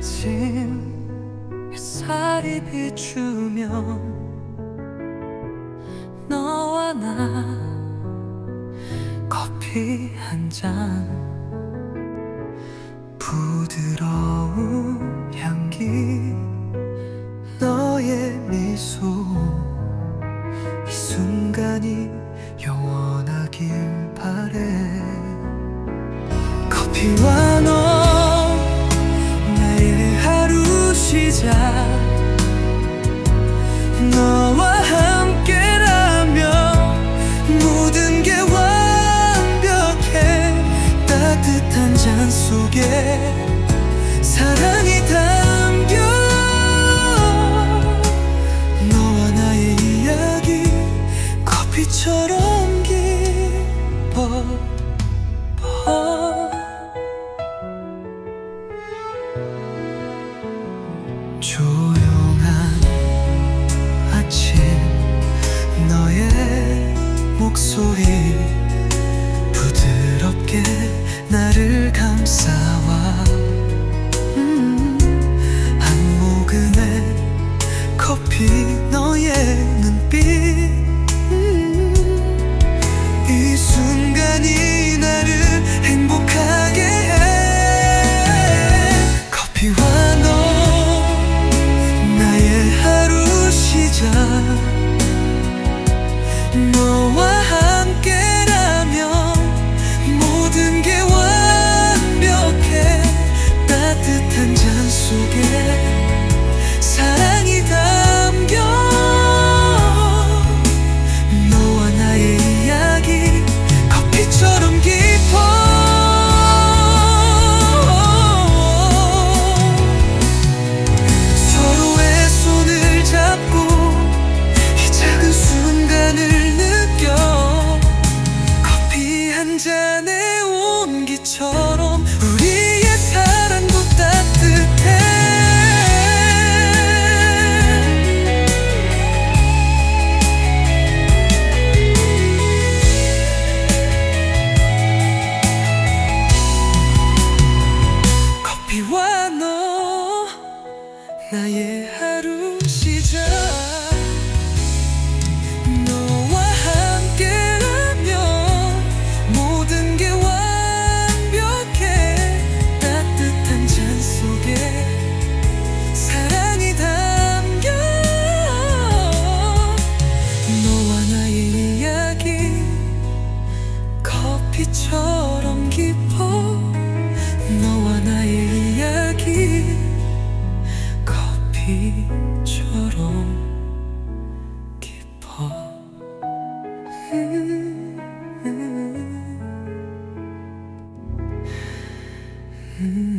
아침 햇살이 비추면 너와 나 커피 한 잔 부드러운 향기 너의 미소 이 순간이 영원하길 목소리 부드럽게 나를 감싸와. 음, 한 모금의 커피 속에 사랑이 담겨. 너와 나의 이야기 커피처럼 깊어. 서로의 손을 잡고 이 작은 순간을 느껴. 커피 한 잔의 온기처럼 우리 나의 하루 음, 음.